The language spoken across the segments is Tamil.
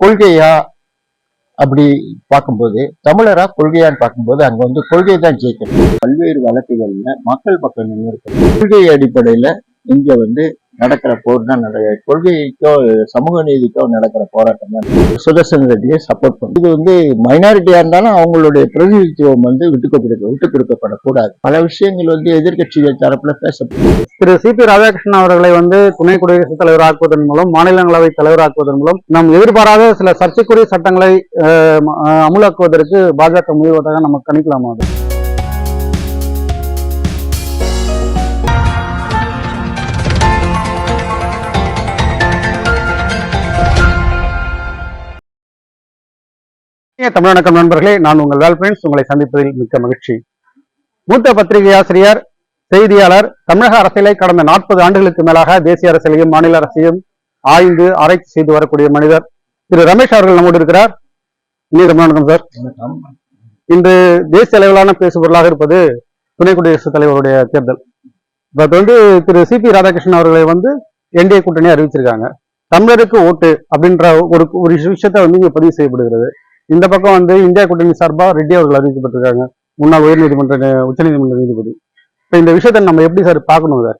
கொள்கையா அப்படி பார்க்கும்போது தமிழரா கொள்கையான்னு பார்க்கும்போது அங்க வந்து கொள்கை தான் ஜெயிக்கணும் பல்வேறு வழக்குகள்ல மக்கள் பக்கம் நின்று கொள்கை அடிப்படையில இங்க வந்து நடக்கிற போர் தான் நட கொள்கைக்கோ சமூக நீதிக்கோ நடக்கிற போராட்டம் தான். சுதர்சன் ரெட்டியை சப்போர்ட் பண்ணும் இது வந்து மைனாரிட்டியா இருந்தாலும் அவங்களுடைய பிரதிநிதித்துவம் வந்து விட்டு கொடுக்க விட்டு கொடுக்கப்படக்கூடாது. பல விஷயங்கள் வந்து எதிர்கட்சிகள் தரப்புல பேசப்படும் திரு சி பி ராதாகிருஷ்ணன் அவர்களை வந்து துணை குடியரசுத் தலைவர் ஆக்குவதன் மூலம் மாநிலங்களவை தலைவர் ஆக்குவதன் மூலம் நாம் எதிர்பாராத சில சர்ச்சைக்குரிய சட்டங்களை அமுலாக்குவதற்கு பாஜக முயல்வதாக நம்ம கணிக்கலாமா அது இனிய தமிழ் வணக்கம் நண்பர்களே நான் உங்கள் வேல் ஃப்ரெண்ட்ஸ். உங்களை சந்திப்பதில் மிக்க மகிழ்ச்சி. மூத்த பத்திரிகை ஆசிரியர் செய்தியாளர் தமிழக அரசியலை கடந்த நாற்பது ஆண்டுகளுக்கு மேலாக தேசிய அரசியலையும் மாநில அரசையும் ஆய்ந்து ஆராய்ச்சி செய்து வரக்கூடிய மனிதர் திரு ரமேஷ் அவர்கள் நம்மோடு இருக்கிறார். தமிழ் வணக்கம் சார். இன்று தேசிய அளவிலான பேசுபொருளாக இருப்பது துணை குடியரசுத் தலைவருடைய தேர்தல். இப்ப வந்து திரு சி பி ராதாகிருஷ்ணன் அவர்களை வந்து என்டிஏ கூட்டணி அறிவிச்சிருக்காங்க. தமிழருக்கு ஓட்டு அப்படின்ற ஒரு ஒரு விஷயத்தை வந்து இங்க பதிவு செய்யப்படுகிறது. இந்த பக்கம் வந்து இந்தியா கூட்டணி சார்பா ரெட்டி அவர்கள் அறிவிக்கப்பட்டிருக்காங்க. முன்னாள் உயர்நீதிமன்ற உச்சநீதிமன்ற நீதிபதி. இப்ப இந்த விஷயத்தை நம்ம எப்படி சார் பார்க்கணும் சார்?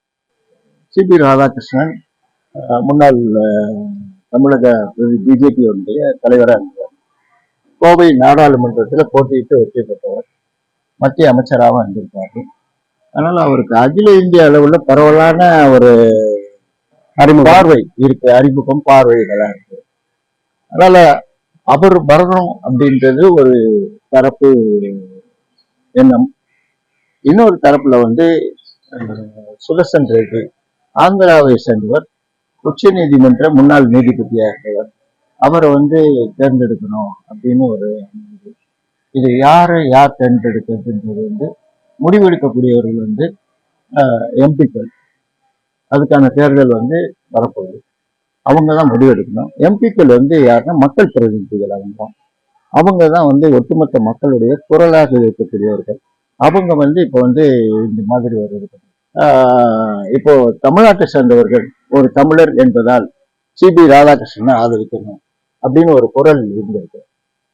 சிபி ராதாகிருஷ்ணன் முன்னாள் தமிழக பிஜேபியுடைய தலைவராக இருந்தார். கோவை நாடாளுமன்றத்தில் போட்டியிட்டு வெற்றி பெற்றவர். மத்திய அமைச்சராக வந்திருக்காரு. அதனால அவருக்கு அகில இந்திய அளவுல பரவலான ஒரு அறிமுகம். பார்வை இருக்கு அறிமுகம் பார்வைகளா இருக்கு. அதனால அவர் வரணும் அப்படின்றது ஒரு தரப்பு எண்ணம். இன்னொரு தரப்புல வந்து சுதர்சன் ரெட்டி ஆந்திராவை சேர்ந்தவர் உச்ச நீதிமன்ற முன்னாள் நீதிபதியாக இருந்தவர் அவரை வந்து தேர்ந்தெடுக்கணும் அப்படின்னு ஒரு இது. யாரை யார் தேர்ந்தெடுக்கிறதுன்றது வந்து முடிவெடுக்கக்கூடியவர்கள் வந்து எம்பிக்கள். அதுக்கான தேர்தல் வந்து வரப்போகுது. அவங்க தான் முடிவெடுக்கணும் எம்பிக்கள் வந்து யாருன்னா மக்கள் பிரதிநிதிகள் அவங்க. அவங்க தான் வந்து ஒட்டுமொத்த மக்களுடைய குரலாக இருக்கக்கூடியவர்கள். அவங்க வந்து இப்போ வந்து இந்த மாதிரி ஒரு இப்போ தமிழ்நாட்டை சேர்ந்தவர்கள் ஒரு தமிழர் என்பதால் சிபி ராதாகிருஷ்ணனை ஆதரிக்கணும் அப்படின்னு ஒரு குரல் இருந்திருக்கு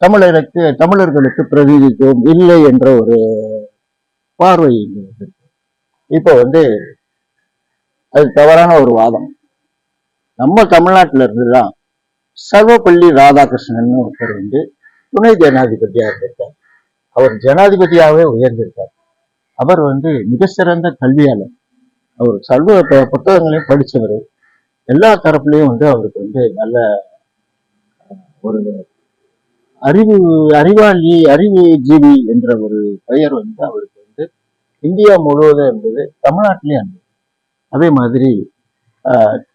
தமிழருக்கு தமிழர்களுக்கு பிரதிநிதித்துவம் இல்லை என்ற ஒரு பார்வை இங்க இப்போ வந்து அது தவறான ஒரு வாதம். நம்ம தமிழ்நாட்டில இருந்துதான் சர்வப்பள்ளி ராதாகிருஷ்ணன் ஒருத்தர் வந்து துணை ஜனாதிபதியா இருந்திருக்கார். அவர் ஜனாதிபதியாகவே உயர்ந்திருக்கார். அவர் வந்து மிக சிறந்த கல்வியாளர். அவர் சர்வ புத்தகங்களையும் படிச்சவர். எல்லா தரப்புலையும் வந்து அவருக்கு வந்து நல்ல ஒரு அறிவு அறிவாளி அறிவு ஜீவி என்ற ஒரு பெயர் வந்து அவருக்கு வந்து இந்தியா முழுவதும் இருந்தது தமிழ்நாட்டிலேயே இருந்தது. அதே மாதிரி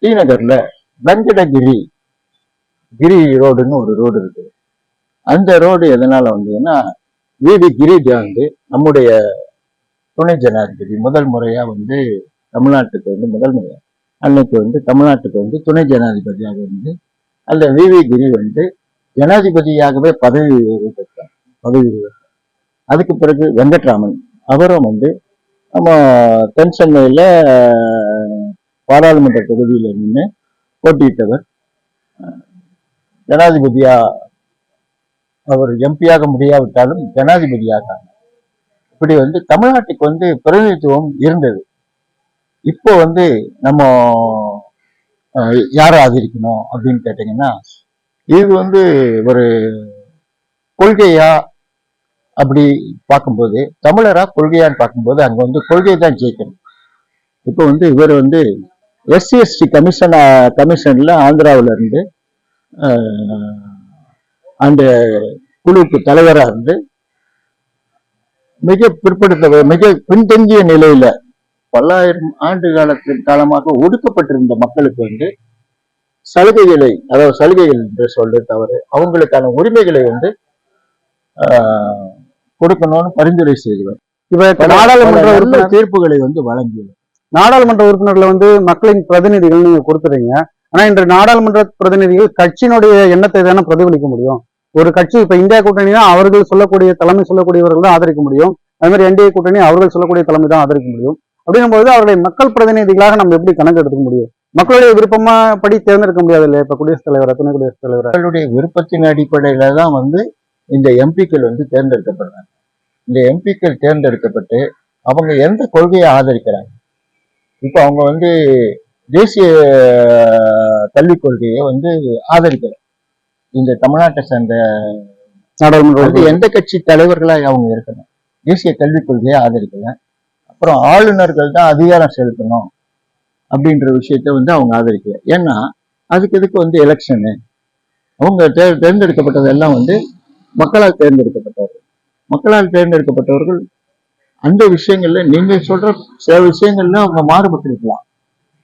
டி நகர்ல வெங்கடகிரி கிரி ரோடுன்னு ஒரு ரோடு இருக்கு அந்த ரோடு எதனால வந்ததுன்னா விடி கிரிஜா வந்து நம்முடைய துணை ஜனாதிபதி முதல் முறையா வந்து தமிழ்நாட்டுக்கு வந்து முதல் முறையா அன்னைக்கு வந்து தமிழ்நாட்டுக்கு வந்து துணை ஜனாதிபதியாக வந்து அந்த விவி கிரி வந்து ஜனாதிபதியாகவே பதவி உயர்வு பெற்றார் பதவி உயர்வு. அதுக்கு பிறகு வெங்கட்ராமன் அவரும் வந்து நம்ம தென் சென்னையில பாராளுமன்ற தொகுதியில நின்று போட்டியிட்டவர். ஜனாதிபதியா அவர் எம்பியாக முடியாவிட்டாலும் ஜனாதிபதியாக இப்படி வந்து தமிழ்நாட்டுக்கு வந்து பிரதிநிதித்துவம் இருந்தது. இப்போ வந்து நம்ம யார் யாரை ஆதரிக்கணும் அப்படின்னு கேட்டீங்கன்னா இது வந்து ஒரு கொள்கையா அப்படி பார்க்கும்போது தமிழரா கொள்கையான்னு பார்க்கும்போது அங்க வந்து கொள்கை தான் ஜெயிக்கணும். இப்போ வந்து இவர் வந்து எஸ்சி எஸ்டி கமிஷன் கமிஷன்ல ஆந்திராவுல இருந்து அந்த குழுவுக்கு தலைவரா இருந்து மிக பிற்படுத்த மிக பின்தங்கிய நிலையில பல்லாயிரம் ஆண்டு காலத்தின் காலமாக ஒடுக்கப்பட்டிருந்த மக்களுக்கு வந்து சலுகைகளை அதாவது சலுகைகள் என்று சொல்றது தவறு அவங்களுக்கான உரிமைகளை வந்து கொடுக்கணும்னு பரிந்துரை செய்தவர். இப்ப நாடாளுமன்ற தீர்ப்புகளை வந்து வழங்கியவர். நாடாளுமன்ற உறுப்பினர்களை வந்து மக்களின் பிரதிநிதிகள் நீங்க கொடுத்துறீங்க. ஆனா இன்று நாடாளுமன்ற பிரதிநிதிகள் கட்சியினுடைய எண்ணத்தை தானே பிரதிபலிக்க முடியும்? ஒரு கட்சி இப்ப இந்தியா கூட்டணினா அவர்கள் சொல்லக்கூடிய தலைமை சொல்லக்கூடியவர்கள் தான் ஆதரிக்க முடியும். அதே மாதிரி என்டிஏ கூட்டணி அவர்கள் சொல்லக்கூடிய தலைமை தான் ஆதரிக்க முடியும். அப்படிங்கும்போது அவர்களை மக்கள் பிரதிநிதிகளாக நம்ம எப்படி கணக்கு எடுத்துக்க முடியும்? மக்களுடைய விருப்பமா படி தேர்ந்தெடுக்க முடியாது இல்லையா இப்ப குடியரசுத் தலைவர் துணை குடியரசுத் தலைவர்? மக்களுடைய விருப்பத்தின் அடிப்படையில தான் வந்து இந்த எம்பிக்கள் வந்து தேர்ந்தெடுக்கப்படுறாங்க. இந்த எம்பிக்கள் தேர்ந்தெடுக்கப்பட்டு அவங்க எந்த கொள்கையை ஆதரிக்கிறாங்க? இப்போ அவங்க வந்து தேசிய கல்விக் கொள்கையை வந்து ஆதரிக்கல. இந்த நாட்டை சேர்ந்த நாடாளுமன்ற அது எந்த கட்சி தலைவர்களா அவங்க இருக்கணும்? தேசிய கல்விக் கொள்கையை ஆதரிக்கல. அப்புறம் ஆளுநர்கள் தான் அதிகாரம் செலுத்தணும் அப்படின்ற விஷயத்த வந்து அவங்க ஆதரிக்கல. ஏன்னா அதுக்கு இதுக்கு வந்து எலெக்ஷனு அவங்க தே- தேர்ந்தெடுக்கப்பட்டதெல்லாம் வந்து மக்களால் தேர்ந்தெடுக்கப்பட்டவர்கள். மக்களால் தேர்ந்தெடுக்கப்பட்டவர்கள் அந்த விஷயங்கள்ல நீங்க சொல்ற சில விஷயங்கள்ல அவங்க மாறுபட்டிருக்கலாம்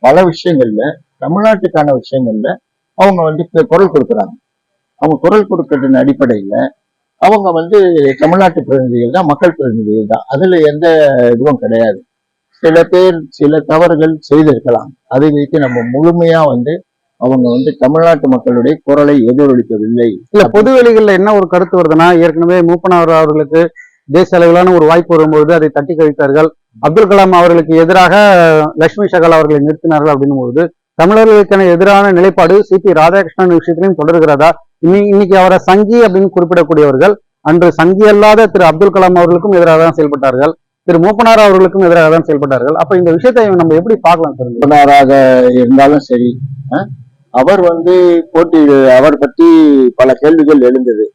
பல விஷயங்கள்ல தமிழ்நாட்டுக்கான விஷயங்கள்ல அவங்க வந்து குரல் கொடுக்குறாங்க. அவங்க குரல் கொடுக்கறதின் அடிப்படையில அவங்க வந்து தமிழ்நாட்டு பிரதிநிதிகள் தான் மக்கள் பிரதிநிதிகள் தான். அதுல எந்த இதுவும் கிடையாது. சில பேர் சில தவறுகள் செய்திருக்கலாம். அதை வைத்து நம்ம முழுமையா வந்து அவங்க வந்து தமிழ்நாட்டு மக்களுடைய குரலை எதிரொலிக்கவில்லை. இல்ல பொது வெளிகள்ல என்ன ஒரு கருத்து வருதுன்னா ஏற்கனவே மூப்பனார் அவர்களுக்கு தேசிய அளவிலான ஒரு வாய்ப்பு வரும்போது அதை தட்டி கழித்தார்கள். அப்துல் கலாம் அவர்களுக்கு எதிராக லட்சுமி சகல் அவர்களை நிறுத்தினார்கள் அப்படின்னும் தமிழர்களுக்கான எதிரான நிலைப்பாடு சி பி ராதாகிருஷ்ணன் விஷயத்திலையும் தொடர்கிறதா? இன்னி இன்னைக்கு அவரை சங்கி அப்படின்னு குறிப்பிடக்கூடியவர்கள் அன்று சங்கி அல்லாத திரு அப்துல் கலாம் அவர்களுக்கும் எதிராக தான் செயல்பட்டார்கள். திரு மூப்பனார் அவர்களுக்கும் எதிராக தான் செயல்பட்டார்கள். அப்ப இந்த விஷயத்தை நம்ம எப்படி பார்க்கலாம் சார்? நிபுணராக இருந்தாலும் சரி அஹ், அவர் வந்து போட்டி அவர் பற்றி பல கேள்விகள் எழுந்தது.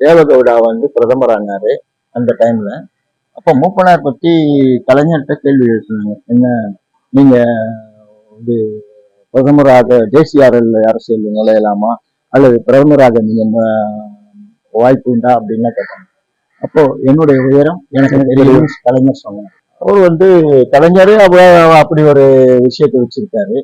தேவகவுடா வந்து பிரதமர் ஆனாரு அந்த டைம்ல அப்போ மூப்பனார் பத்தி கலைஞர்கிட்ட கேள்வி எழுப்பினாங்க. என்ன நீங்க வந்து பிரதமராக தேசிய அரசியல் அரசியல் நுழையலாமா அல்லது பிரதமராக நீங்க வாய்ப்பு உண்டா? அப்படின்னு கேட்டாங்க. அப்போ என்னுடைய உயரம் எனக்கு தெரியும் கலைஞர் சொன்னாங்க அவர் வந்து கலைஞரே அப்படி ஒரு விஷயத்தை வச்சிருக்காரு.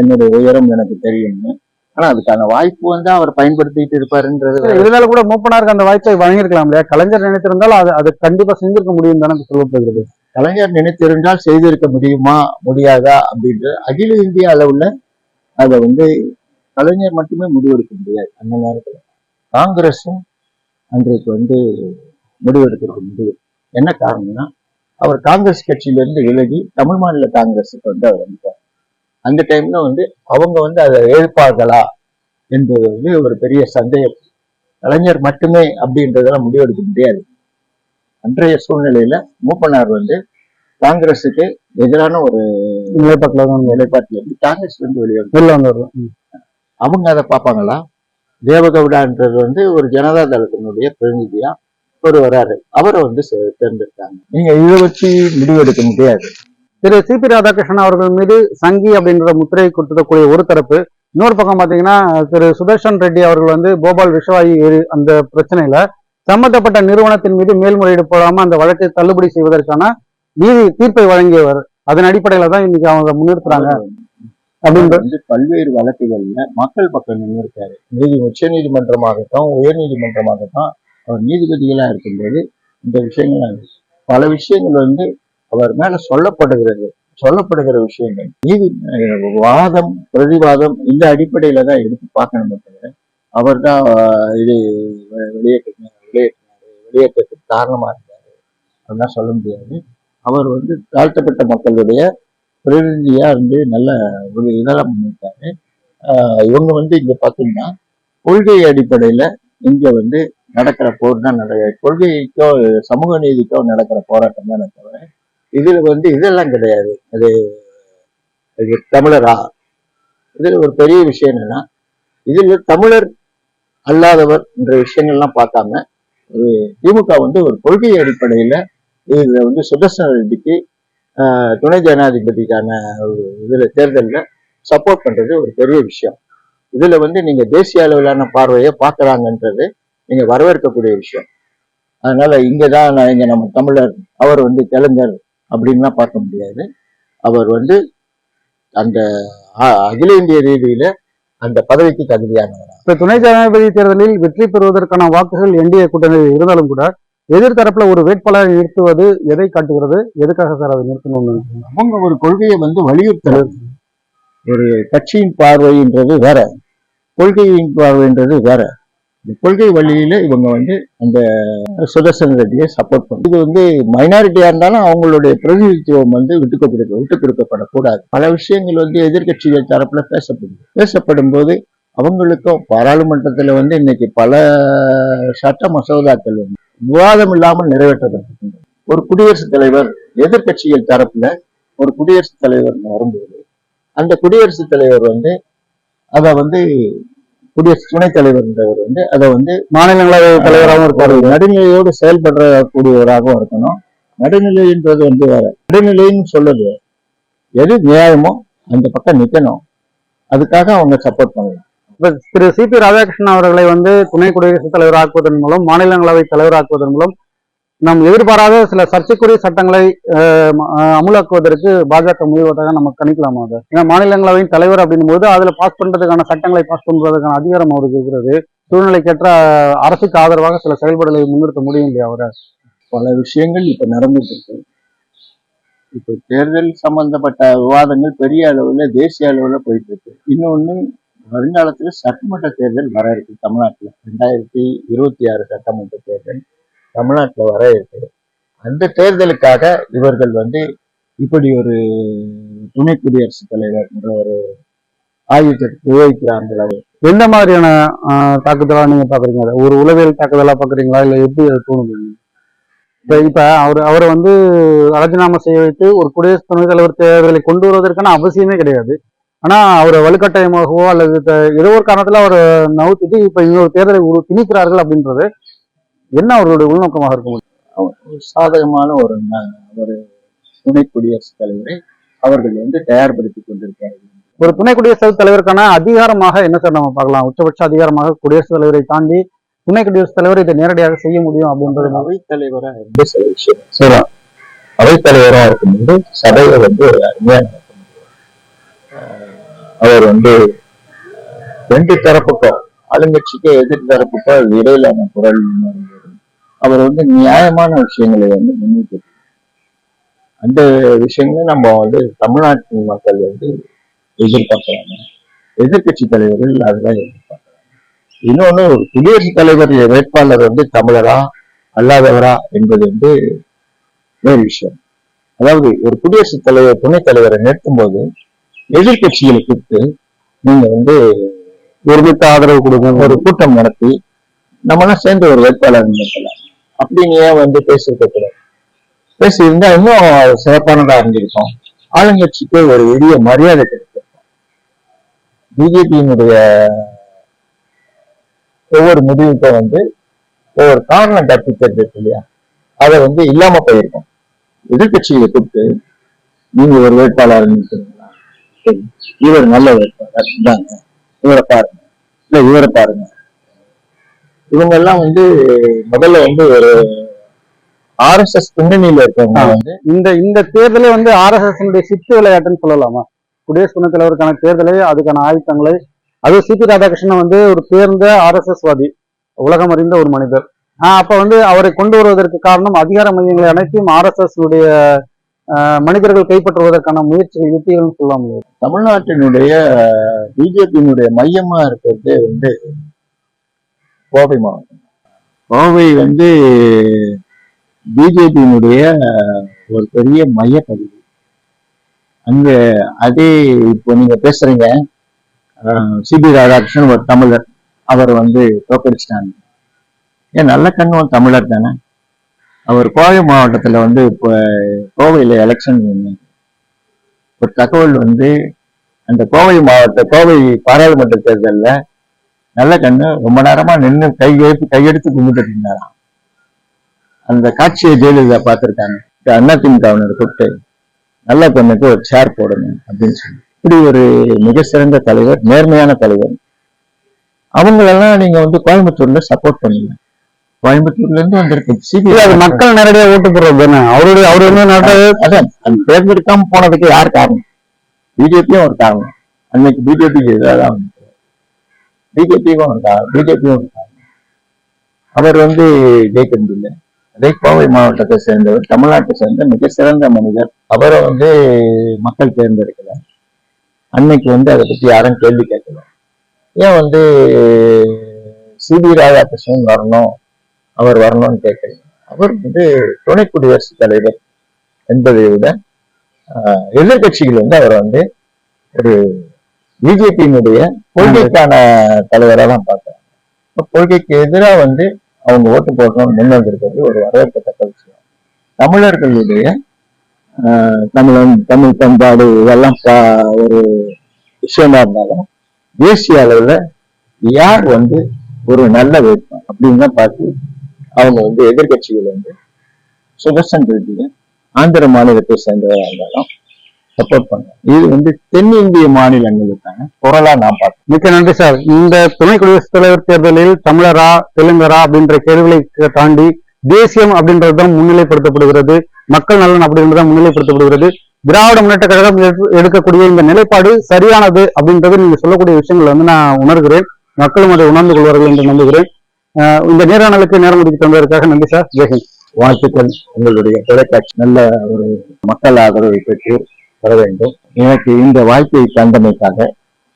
என்னுடைய உயரம் எனக்கு தெரியும்னு. ஆனா அதுக்கான வாய்ப்பு வந்து அவர் பயன்படுத்திட்டு இருப்பாருன்றது. இருந்தாலும் கூட மூப்பனாருக்கு அந்த வாய்ப்பை வழங்கியிருக்கலாம் இல்லையா கலைஞர் நினைத்திருந்தால் அது அது கண்டிப்பா செஞ்சிருக்க முடியும் தானே சொல்லப்படுகிறது கலைஞர் நினைத்திருந்தால் செய்திருக்க முடியுமா முடியாதா அப்படின்ட்டு அகில இந்திய அளவுல அதை வந்து கலைஞர் மட்டுமே முடிவெடுக்க முடியாது அந்த நேரத்துல காங்கிரஸும் அன்றைக்கு வந்து முடிவெடுக்கிறது முடிவு என்ன காரணம்னா அவர் காங்கிரஸ் கட்சியிலிருந்து விலகி தமிழ் மாநில காங்கிரஸுக்கு வந்து அவர் வந்துட்டார் அந்த டைம்ல வந்து அவங்க வந்து அதை ஏற்பார்களா என்பது வந்து ஒரு பெரிய சந்தேகம். கலைஞர் மட்டுமே அப்படின்றதெல்லாம் முடிவெடுக்க முடியாது. அன்றைய சூழ்நிலையில மூப்பனார் வந்து காங்கிரஸுக்கு எதிரான ஒரு நிலைப்பாட்டில் நிலைப்பாட்டில் இருந்து காங்கிரஸ் வந்து வெளியே வந்துடுறோம். அவங்க அதை பார்ப்பாங்களா? தேவகவுடான்றது வந்து ஒரு ஜனதா தளத்தினுடைய பிரதிநிதியா ஒரு வராரு. அவரை வந்து தேர்ந்தெடுத்தாங்க. நீங்க இதை வச்சு முடிவெடுக்க முடியாது. திரு சி பி ராதாகிருஷ்ணன் அவர்கள் மீது சங்கி அப்படின்ற முத்திரை கொடுத்துக்கூடிய ஒரு தரப்பு. இன்னொரு பக்கம் பார்த்தீங்கன்னா திரு சுதர்ஷன் ரெட்டி அவர்கள் வந்து போபால் விஸ்வாயி அந்த பிரச்சனையில சம்பந்தப்பட்ட நிறுவனத்தின் மீது மேல்முறையீடு போடாம அந்த வழக்கை தள்ளுபடி செய்வதற்கான நீதி தீர்ப்பை வழங்கியவர். அதன் அடிப்படையில தான் இன்னைக்கு அவங்க முன்னிறுத்துறாங்க. அப்படின்றது அப்படின்ற பல்வேறு வழக்குகள்ல மக்கள் பக்கம் நின்று இருக்காரு நீதி உச்ச நீதிமன்றமாகட்டும் உயர் நீதிமன்றமாகட்டும் அவர் நீதிபதிகளா இருக்கும்போது இந்த விஷயங்கள் பல விஷயங்கள் வந்து அவர் மேல சொல்லப்படுகிறது சொல்லப்படுகிற விஷயங்கள். நீதி வாதம் பிரதிவாதம் இந்த அடிப்படையில தான் எடுத்து பார்க்கணுமே தவிர அவர் தான் இது வெளியேற்றினார் வெளியேற்றினார் வெளியேற்றத்துக்கு காரணமா இருந்தாரு. அதெல்லாம் சொல்ல முடியாது. அவர் வந்து தாழ்த்தப்பட்ட மக்களுடைய பிரதிநிதியா இருந்து நல்ல ஒரு இதெல்லாம் பண்ணியிருக்காரு. இவங்க வந்து இங்க பார்த்தீங்கன்னா கொள்கை அடிப்படையில இங்க வந்து நடக்கிற போர் தான் நட கொள்கைக்கோ சமூக நீதிக்கோ நடக்கிற போராட்டம் தான் தவிர இதுல வந்து இதெல்லாம் கிடையாது. அது தமிழரா? இதுல ஒரு பெரிய விஷயம் என்னன்னா இதுல தமிழர் அல்லாதவர் என்ற விஷயங்கள்லாம் பார்க்காம ஒரு திமுக வந்து ஒரு கொள்கை அடிப்படையில இதுல வந்து சுதர்சன ரெட்டிக்கு ஆஹ் துணை ஜனாதிபதிக்கான இதுல தேர்தல்ல சப்போர்ட் பண்றது ஒரு பெரிய விஷயம். இதுல வந்து நீங்க தேசிய அளவிலான பார்வையை பார்க்கறாங்கன்றது நீங்க வரவேற்கக்கூடிய விஷயம். அதனால இங்கதான் நான் இங்க நம்ம தமிழர் அவர் வந்து தெலுங்கர் அப்படின்லாம் பார்க்க முடியாது. அவர் வந்து அந்த அகில இந்திய ரீதியில அந்த பதவிக்கு தகுதியானவர். இப்ப துணை ஜனாதிபதி தேர்தலில் வெற்றி பெறுவதற்கான வாக்குகள் என்டிஏ கூட்டணியில் இருந்தாலும் கூட எதிர்த்தரப்புல ஒரு வேட்பாளரை நிறுத்துவது எதை காட்டுகிறது? எதுக்காக சார் அதை நிறுத்தணும்னு? அவங்க ஒரு கொள்கையை வந்து வலியுறுத்தல். ஒரு கட்சியின் பார்வைன்றது வேற. கொள்கையின் பார்வைன்றது வேற. இந்த கொள்கை வழியில இவங்க வந்து அந்த சுதர்சன் ரெட்டியை சப்போர்ட் பண்ணும் இது வந்து மைனாரிட்டியா இருந்தாலும் அவங்களுடைய பிரதிநிதித்துவம் வந்து விட்டு கொடுக்க விட்டு கொடுக்கப்படக்கூடாது. பல விஷயங்கள் வந்து எதிர்க்கட்சிகள் தரப்புல பேசப்படுது. பேசப்படும் போது அவங்களுக்கும் பாராளுமன்றத்துல வந்து இன்னைக்கு பல சட்ட மசோதாக்கள் வந்து விவாதம் இல்லாமல் நிறைவேற்றப்பட்டிருக்கின்றன. ஒரு குடியரசுத் தலைவர் எதிர்க்கட்சிகள் தரப்புல ஒரு குடியரசுத் தலைவர் வரும்போது அந்த குடியரசுத் தலைவர் வந்து அதை வந்து குடியரசு துணைத் தலைவர்ன்றவர் வந்து அதை வந்து மாநிலங்களவை தலைவராகவும் இருப்பாரு. ஒரு நடுநிலையோடு செயல்படக்கூடியவராகவும் இருக்கணும். நடுநிலைன்றது வந்து வேற. நடுநிலைன்னு சொல்லுது எது நியாயமோ அந்த பக்கம் நிக்கணும். அதுக்காக அவங்க சப்போர்ட் பண்ணலாம் இப்ப திரு சி பி ராதாகிருஷ்ணன் அவர்களை வந்து துணை குடியரசுத் தலைவர் ஆக்குவதன் மூலம் மாநிலங்களவை தலைவர் ஆக்குவதன் மூலம் நாம் எதிர்பாராத சில சர்ச்சைக்குரிய சட்டங்களை அமுலாக்குவதற்கு பாஜக முயல்வதாக நம்ம கணிக்கலாமா அதை? ஏன்னா மாநிலங்களவையின் தலைவர் அப்படின்னும் போது அதுல பாஸ் பண்றதுக்கான சட்டங்களை பாஸ் பண்றதுக்கான அதிகாரம் அவருக்கு இருக்கிறது. சூழ்நிலைக்கேற்ற அரசுக்கு ஆதரவாக சில செயல்பாடுகளை முன்னிறுத்த முடியும் இல்லையா அவரை? பல விஷயங்கள் இப்ப நடந்துட்டு இருக்கு. இப்ப தேர்தல் சம்பந்தப்பட்ட விவாதங்கள் பெரிய அளவுல தேசிய அளவுல போயிட்டு இருக்கு. இன்னொன்னு வருங்காலத்துல சட்டமன்ற தேர்தல் வர இருக்கு தமிழ்நாட்டுல. ரெண்டாயிரத்தி இருபத்தி ஆறு சட்டமன்ற தேர்தல். தமிழ்நாட்டில் வர இருக்கு. அந்த தேர்தலுக்காக இவர்கள் வந்து இப்படி ஒரு துணை குடியரசுத் தலைவர் என்ற ஒரு ஆயுதத்தை உபயோகிக்கிறார்கள் அவர் எந்த மாதிரியான தாக்குதலாக தாக்குதலா நீங்க பாக்குறீங்க? அதை ஒரு உளவியல் தாக்குதலா பாக்குறீங்களா? இல்ல எப்படி அது தோணுது? இப்ப இப்ப அவர் அவரை வந்து ராஜினாமா செய்ய வைத்து ஒரு குடியரசு துணைத் தலைவர் தேர்தலை கொண்டு வருவதற்கான அவசியமே கிடையாது. ஆனா அவரை வலுக்கட்டாயமாகவோ அல்லது த- ஏதோ ஒரு காரணத்துல அவரை நவுத்திட்டு இப்ப இன்னொரு தேர்தலை திணிக்கிறார்கள் அப்படின்றது என்ன அவர்களுடைய உள்நோக்கமாக இருக்க முடியும் சாதகமான ஒரு ஒரு துணை குடியரசுத் தலைவரை அவர்கள் வந்து தயார்படுத்திக் கொண்டிருக்கிறார்கள். ஒரு துணை குடியரசுத் தலைவருக்கான அதிகாரமாக என்ன சார் நம்ம பார்க்கலாம்? உச்சபட்ச அதிகாரமாக குடியரசுத் தலைவரை தாண்டி துணை குடியரசுத் தலைவர் இதை நேரடியாக செய்ய முடியும் அப்படின்றது அவைத்தலைவரா இருந்து சில விஷயம். சரி. அவைத்தலைவரா இருக்கும்போது சபையை வந்து அவர் வந்து ரெண்டு தரப்புக்கும் ஆளுங்கட்சிக்கு எதிர் தரப்புக்கும் இடையிலான குரல் அவர் வந்து நியாயமான விஷயங்களை வந்து முன்னிட்டு அந்த விஷயங்களை நம்ம வந்து தமிழ்நாட்டு மக்கள் வந்து எதிர்பார்க்கிறாங்க. எதிர்க்கட்சி தலைவர்கள் அதுதான் எதிர்பார்க்கிறாங்க. இன்னொன்னு ஒரு குடியரசுத் தலைவர் வேட்பாளர் வந்து தமிழரா அல்லாதவரா என்பது வந்து வேறு விஷயம். அதாவது ஒரு குடியரசுத் தலைவர் துணைத் தலைவரை நிறுத்தும் போது எதிர்கட்சிகளை கூப்பிட்டு நீங்க வந்து ஒருமித்த ஆதரவு கொடுங்க ஒரு கூட்டம் நடத்தி நம்மளாம் சேர்ந்து ஒரு வேட்பாளர் நிறுத்தலாம். அப்படின்னு ஏன் வந்து பேசியிருக்க கூடாது. பேசியிருந்தா இன்னும் சிறப்பானதா இருந்திருக்கும். ஆளுங்கட்சிக்கு ஒரு எளிய மரியாதை கிடைக்கும். பிஜேபியினுடைய ஒவ்வொரு முடிவுக்கும் வந்து ஒவ்வொரு காரணம் கற்பிக்கிறது இருக்கு இல்லையா? அதை வந்து இல்லாம போயிருக்கும். எதிர்கட்சியை கூப்பிட்டு நீங்க ஒரு வேட்பாளர் நிறுத்துறீங்களா சரி, இவர் நல்ல வேட்பாளர். இவரை பாருங்க. இல்ல இவரை பாருங்க. இவங்க எல்லாம் வந்து முதல்ல வந்து ஒரு ஆர்எஸ்எஸ் பின்னணியில இருக்கவங்க வந்து இந்த இந்த தேர்தலே வந்து ஆர்எஸ்எஸ் சித்து விளையாட்டுன்னு சொல்லலாமா? குடியரசு துணைத் தலைவருக்கான தேர்தலை அதுக்கான ஆயுத்தங்களை அது சிபி ராதாகிருஷ்ணன் வந்து ஒரு தேர்ந்த ஆர்எஸ்எஸ் வாதி உலகம் அறிந்த ஒரு மனிதர். ஆஹ் அப்ப வந்து அவரை கொண்டு வருவதற்கு காரணம் அதிகார மையங்களை அனைத்தையும் ஆர்எஸ்எஸ் உடைய மனிதர்கள் கைப்பற்றுவதற்கான முயற்சிகள் யுத்திகள்னு சொல்லலாம். தமிழ்நாட்டினுடைய பிஜேபியினுடைய மையமா இருக்கிறது வந்து கோவை மாவட்டம். கோவை வந்து பிஜேபியினுடைய ஒரு பெரிய மையப்பகுதி. அங்க அதே இப்போ நீங்க பேசுறீங்க சிபி ராதாகிருஷ்ணன் ஒரு தமிழர் அவர் வந்து தோக்கடிச்சிட்டாங்க ஏன் நல்ல கண்ணும் தமிழர் தானே? அவர் கோவை மாவட்டத்துல வந்து இப்போ கோவையில எலெக்ஷன் ஒரு தகவல் வந்து அந்த கோவை மாவட்ட கோவை பாராளுமன்ற தேர்தல்ல நல்ல கண்ணு ரொம்ப நேரமா நின்று கை கையெடுத்து கும்பிட்டு இருந்தாராம். அந்த காட்சியை ஜெயலலிதா பார்த்திருக்காங்க. அதிமுகவினர் கூப்பிட்டு நல்ல கண்ணுக்கு ஒரு சேர் போடுங்க அப்படின்னு சொல்லி. இப்படி ஒரு மிக சிறந்த தலைவர் நேர்மையான தலைவர். அவங்களெல்லாம் நீங்க வந்து கோயம்புத்தூர்ல சப்போர்ட் பண்ணீங்க. கோயம்புத்தூர்ல இருந்து வந்திருக்கு அது மக்கள் நேரடியா ஓட்டு போடுறது தானே. அவருடைய அவர் நாட்டை அதான் அந்த தேர்ந்தெடுக்காம போனதுக்கு யார் காரணம்? பிஜேபியும் ஒரு காரணம். அன்னைக்கு பிஜேபிக்கு எதிராக பிஜேபிக்கும் வந்தார் பிஜேபியும் ஒரு அவர் வந்து ஜெயிக்க முடியல அதே கோவை மாவட்டத்தை சேர்ந்தவர் தமிழ்நாட்டை சேர்ந்த மிக சிறந்த மனிதர். அவரை வந்து மக்கள் தேர்ந்தெடுக்கல. அன்னைக்கு வந்து அதை பத்தி யாரும் கேள்வி கேட்கல. ஏன் வந்து சிபி ராதாகிருஷ்ணன் வரணும்? அவர் வரணும்னு கேட்கல. அவர் வந்து துணை குடியரசுத் தலைவர் என்பதை விட ஆஹ், வந்து அவர் வந்து ஒரு பிஜேபியினுடைய கொள்கைக்கான தலைவராக தான் பார்க்குறாங்க இப்ப கொள்கைக்கு எதிராக வந்து அவங்க ஓட்டு போடணும்னு முன் வந்திருக்கிறது ஒரு வரவேற்கத்தக்க விஷயம். தமிழர்களுடைய தமிழன் தமிழ் பண்பாடு இதெல்லாம் பா- ஒரு விஷயமா இருந்தாலும் தேசிய அளவுல யார் வந்து ஒரு நல்ல வேட்பாளர் அப்படின்னு தான் பார்த்து அவங்க வந்து எதிர்கட்சிகள் வந்து சுதர்சன் ரெட்டியும் ஆந்திர மாநிலத்தை சேர்ந்தவராக இருந்தாலும் சப்போர்ட் பண்ணாங்க இது வந்து தென்னிந்திய மாநிலங்களுக்கான குரலா நான் பார்க்கிறேன். மிக்க நன்றி சார். இந்த துணை குடியரசுத் தலைவர் தேர்தலில் தமிழரா தெலுங்கரா அப்படின்ற கேள்விகளை தாண்டி தேசியம் அப்படின்றது தான் முன்னிலைப்படுத்தப்படுகிறது. மக்கள் நலன் அப்படின்றது தான் முன்னிலைப்படுத்தப்படுகிறது. திராவிட முன்னேற்ற கழகம் எடுக்கக்கூடிய இந்த நிலைப்பாடு சரியானது அப்படின்றது நீங்க சொல்லக்கூடிய விஷயங்களை வந்து நான் உணர்கிறேன். மக்களும் அதை உணர்ந்து கொள்வார்கள் என்று நம்புகிறேன். இந்த நேரானலுக்கு நேரம் ஒதுக்கி தந்ததற்காக நன்றி சார். ஜெயஹிந்த் வாழ்த்துக்கள். உங்களுடைய தொலைக்காட்சி நல்ல ஒரு மக்கள் ஆதரவை பெற்று வர வேண்டும். எனக்கு இந்த வாய்ப்பை தந்தமைக்காக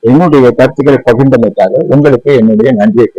என்னுடைய கருத்துக்களை பகிர்ந்தமைக்காக உங்களுக்கு என்னுடைய நன்றியை